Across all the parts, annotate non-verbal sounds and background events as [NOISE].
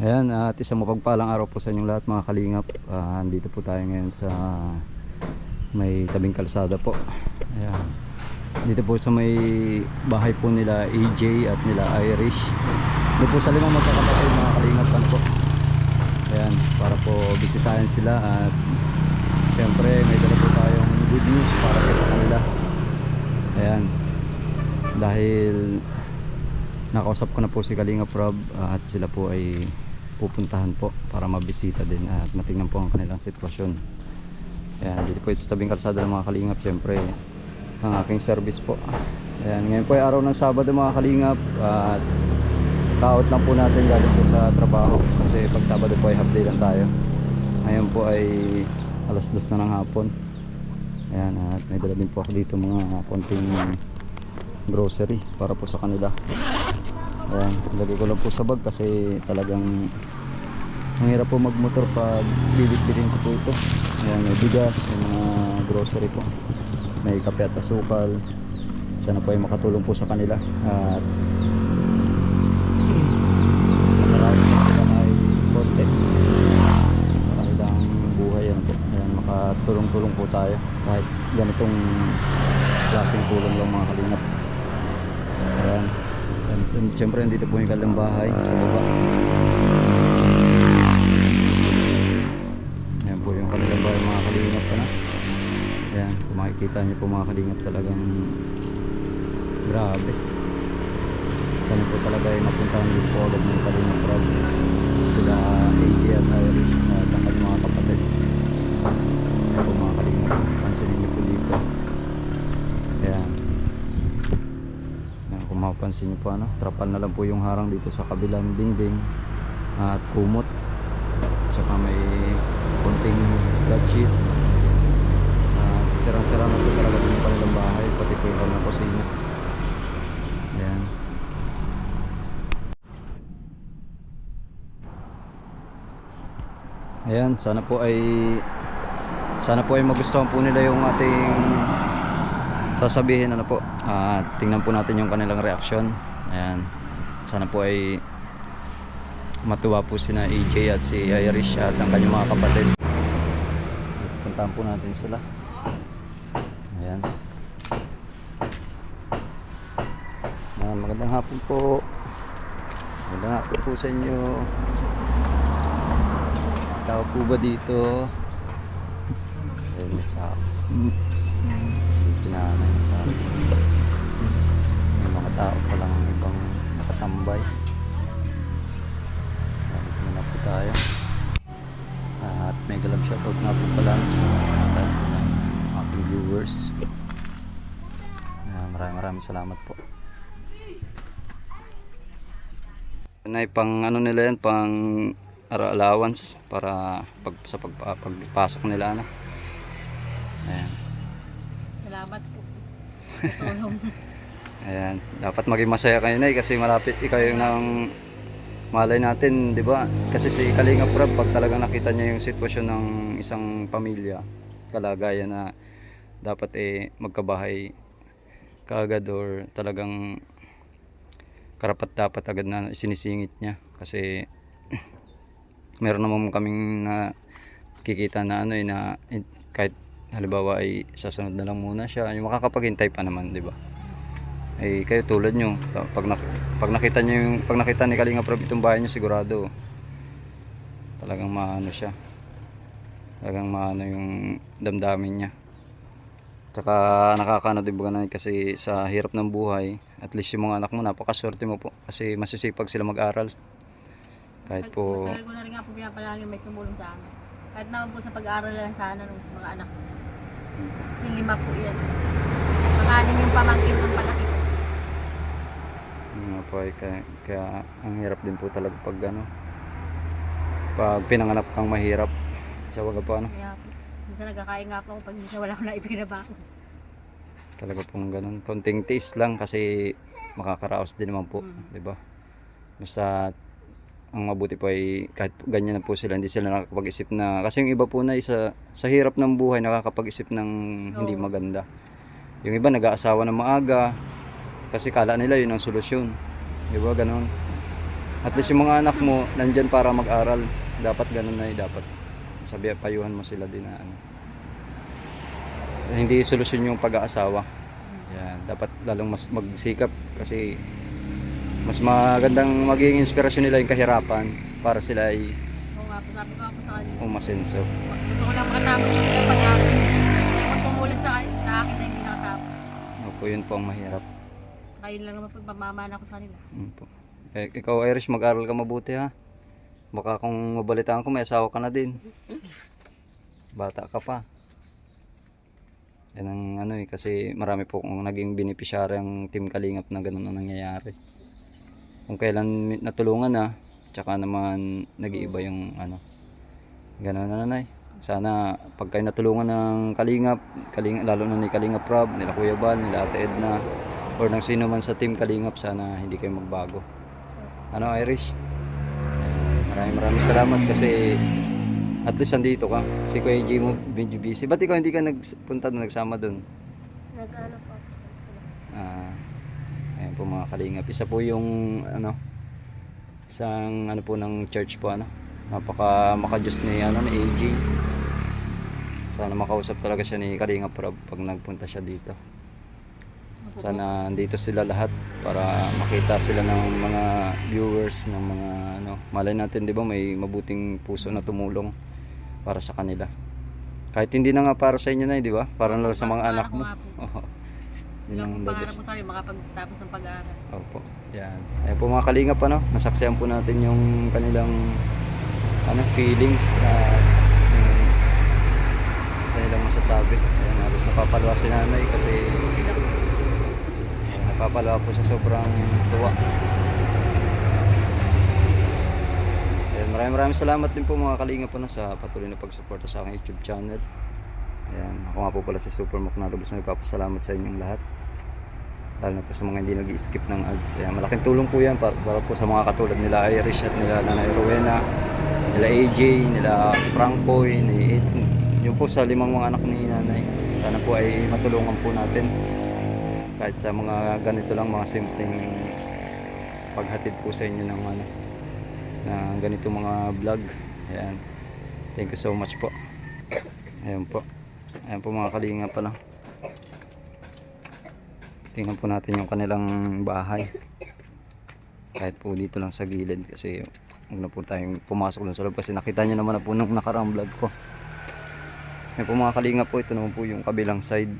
Ayan, at isang mapagpalang araw po sa inyong lahat mga kalingap. Ah, andito po tayo ngayon sa may tabing kalsada po. Ayan. Dito po sa may bahay po nila AJ at nila Irish. Dito po sa limang magkakapatid mga kalingap po. Ayan, para po bisitahin sila at syempre may dala po tayong good news para sa kanila. Ayan. Dahil nakausap ko na po si Kalinga Prob at sila po ay pupuntahan po para mabisita din at matingnan po ang kanilang sitwasyon. Ayan, dito po ito sa tabing kalsada ng mga kalingap. Siyempre, ang aking service po. Ayan, ngayon po ay araw ng Sabado mga kalingap at kaot lang po natin galing po sa trabaho kasi pag Sabado po ay half day lang tayo. Ngayon po ay alas dos na ng hapon. Ayan, at may dala din po ako dito mga konting grocery para po sa kanila. Ayan, lagay ko lang po sa bag kasi talagang mahirap po magmotor pag bibit-bitin ko po ito. Ayan, may bigas, may mga grocery po. May kape at asukal. Sana po ay makatulong po sa kanila. At marami po sila ay konti. Sa kanilang buhay yan po. Ayan, makatulong-tulong po tayo. Kahit ganitong klaseng tulong lang mga kalingap. Ayan. And syempre nandito po yung kanilang bahay sa baba. Ayan po yung kanilang bahay mga kalingap na. Ayan, kung makikita nyo po mga kalingap talagang grabe. Sana po talaga ay mapuntahan din po agad ng kalingap Rob. Sila AJ at Irish at ang kanyang mga kapatid. Ayan po mga kalingap. Pansinin nyo po dito. Ayan. Mapapansin nyo po ano, trapal na lang po yung harang dito sa kabilang dingding at kumot. Saka may konting flat sheet. At sirang-sira na po talaga yung kanilang bahay, pati po yung kanilang kusina. Ayan. Ayan, sana po ay sana po ay magustuhan po nila yung ating sasabihin ano po at tingnan po natin yung kanilang reaksyon. Ayan. Sana po ay matuwa po si na AJ at si Irish at ang kanyang mga kapatid. Puntahan po natin sila. Ayan. Ayan magandang hapon po. Magandang hapon po sa inyo. Tao po ba dito? May tao ng tao. May mga tao pa lang ang ibang nakatambay. Dito muna po tayo. At may galab shoutout nga po pala sa ating viewers. Ah, maraming maraming salamat po. Nay, pang ano nila yan, pang allowance para pag, sa pag, pagpasok nila ano. Ayan. Salamat po. Sa tulong. [LAUGHS] Ayan, dapat maging masaya kayo na kasi malapit ikaw nang malay natin, 'di ba? Kasi si Kalinga Prab pag talagang nakita niya yung sitwasyon ng isang pamilya, kalagayan na dapat eh magkabahay kaagad or talagang karapat dapat agad na sinisingit niya. Kasi [CLEARS THROAT] meron naman kaming na kikita na ano eh na kahit halimbawa ay sasunod na lang muna siya. Yung makakapaghintay pa naman di ba? Ay kayo tulad nyo. Pag, nak pag nakita nyo yung pag nakita ni Kalinga Prab itong bahay nyo sigurado talagang maano siya. Talagang maano yung damdamin niya. Tsaka nakakaano din na kasi sa hirap ng buhay at least yung mga anak mo napakaswerte mo po. Kasi masisipag sila mag-aral. Kahit po Matagal ko na rin nga po pinapalangin may tumulong sa amin. Kahit naman po sa pag-aaral lang sana ng mga anak ko. Kasi lima po yan. Pangalan yung pamangkin ng palaki ko. Nga po ay kaya, kaya ang hirap din po talaga pag ano pag pinanganap kang mahirap sa waga po ano Kaya po, minsan nagkakain nga po ako pag minsan wala ko na ipinabako. talaga pong ganun konting taste lang kasi makakaraos din naman po Mm. di ba basta ang mabuti po ay kahit ganyan na po sila hindi sila nakakapag-isip na kasi yung iba po na isa sa hirap ng buhay nakakapag-isip ng hindi maganda yung iba nag-aasawa ng maaga kasi kala nila yun ang solusyon di ba ganon At least yung mga anak mo, nandyan para mag-aral. Dapat ganun na eh, dapat. Sabi, payuhan mo sila din na ano. Hindi solusyon yung pag-aasawa. Yan, dapat lalong mas magsikap kasi mas magandang maging inspirasyon nila yung kahirapan para sila ay Oo nga po, sabi ko nga po sa kanila. umasenso. Gusto ko lang makatapos yung ilang pag-aaral. Kaya magtumulan sa, sa akin na hindi nakatapos. Opo, yun po ang mahirap. Kaya yun lang naman pagmamana ko sa kanila. Yun po. Eh, ikaw Irish, mag-aral ka mabuti ha. Baka kung mabalitaan ko, may asawa ka na din. Bata ka pa. Yan ang ano eh, kasi marami po kung naging beneficiary ang Team Kalingap na ganun ang nangyayari. Kung kailan natulungan na, tsaka naman nag-iiba yung ano. Ganun na nanay. Sana pag kayo natulungan ng Kalingap, Kalingap lalo na ni Kalingap Rob, nila Kuya Bal, nila Ate Edna, or ng sino man sa Team Kalingap, sana hindi kayo magbago. Ano Irish? Maraming maraming salamat kasi at least andito ka. Si Kuya G mo medyo busy. Ba't ikaw hindi ka nagpunta doon, nagsama doon? Nag-ano po. Ah, ayan po mga kalingap. Isa po yung ano isang ano po ng church po ano. Napaka makajus ni ano ni AJ. Sana makausap talaga siya ni Kalingap Rob pag nagpunta siya dito. Sana andito sila lahat para makita sila ng mga viewers ng mga ano. Malay natin 'di ba may mabuting puso na tumulong para sa kanila. Kahit hindi na nga para sa inyo na, 'di ba? Para lang sa mga anak mo. Oo. Yun ang pangarap ko sa kanila, makapagtapos ng pag-aaral. Opo. Yan. Ayan po mga kalingap ano, nasaksihan po natin yung kanilang ano, feelings at yung kanilang masasabi. Ayan, halos napapalwa si nanay kasi ayan, napapalwa po sa sobrang tuwa. Ayan, maraming maraming salamat din po mga kalingap ano, sa patuloy na pagsuporta sa aking YouTube channel. Ayan, ako nga po pala si Super Mock na lubos na nagpapasalamat sa inyong lahat. Lalo na po sa mga hindi nag skip ng ads. Ayan, malaking tulong po yan para, para po sa mga katulad nila Irish at nila Nanay Rowena nila AJ, nila Francoy ni Ed, yun po sa limang mga anak ni Nanay. Sana po ay matulungan po natin kahit sa mga ganito lang mga simpleng paghatid po sa inyo ng ano ng ganito mga vlog. Ayan thank you so much po. Ayan po ayan po mga kalinga pala. Tingnan po natin yung kanilang bahay. Kahit po dito lang sa gilid kasi huwag na po tayong pumasok lang sa loob kasi nakita nyo naman na po nung nakaraang vlog ko. Yan po mga kalinga po ito naman po yung kabilang side.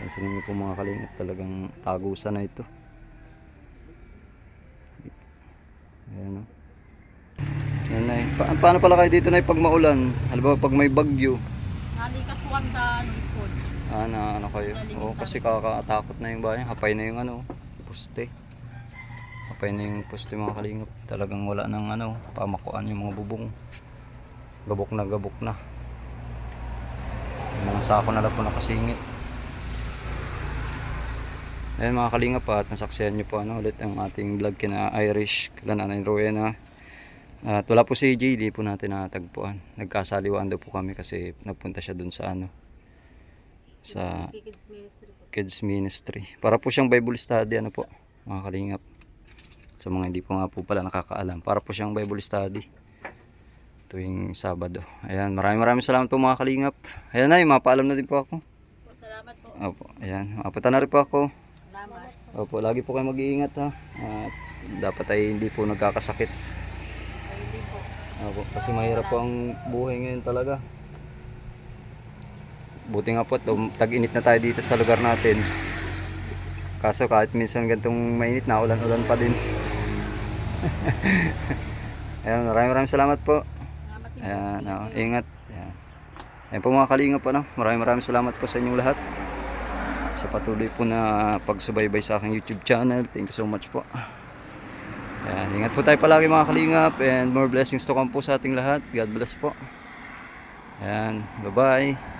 Yan sa inyo po mga kalinga talagang tagusan na ito. Ayan o yan na. Pa- paano pala kayo dito na pag maulan? Halimbawa pag may bagyo Nalikas po kami sa ano, school. Ah, na ano kayo? Oo, kasi kakatakot na yung bahay. Hapay na yung ano, poste. Hapay na yung poste mga kalingap. Talagang wala nang ano, pamakuan yung mga bubong. Gabok na gabok na. Yung mga sako na lang po nakasingit. Ayan mga kalingap at nasaksihan nyo po ano, ulit ang ating vlog kina Irish, kila Nanay Rowena. At wala po si AJ, di po natin natagpuan. Nagkasaliwaan daw po kami kasi nagpunta siya dun sa ano, sa Kids Ministry. Kids Ministry. Para po siyang Bible study ano po, mga kalingap. Sa mga hindi po nga po pala nakakaalam. Para po siyang Bible study tuwing Sabado. Ayan, maraming maraming salamat po mga kalingap. Ayan na, mapaalam na din po ako. Salamat po. Opo, ayan, mapunta na rin po ako. Salamat. Opo, lagi po kayo mag-iingat ha. At dapat ay hindi po nagkakasakit. Po. Opo, kasi mahirap po ang buhay ngayon talaga. Buti nga po, tag-init na tayo dito sa lugar natin. Kaso kahit minsan gantong mainit na, ulan-ulan pa din. [LAUGHS] Ayan, maraming maraming salamat po. Po. Ayan, Ingat oh, ingat. Ayan. Ayan po mga kalingap ano. Maraming maraming salamat po sa inyong lahat. Sa patuloy po na pagsubaybay sa aking YouTube channel. Thank you so much po. Ayan, ingat po tayo palagi mga kalingap and more blessings to come po sa ating lahat. God bless po. Ayan, bye-bye.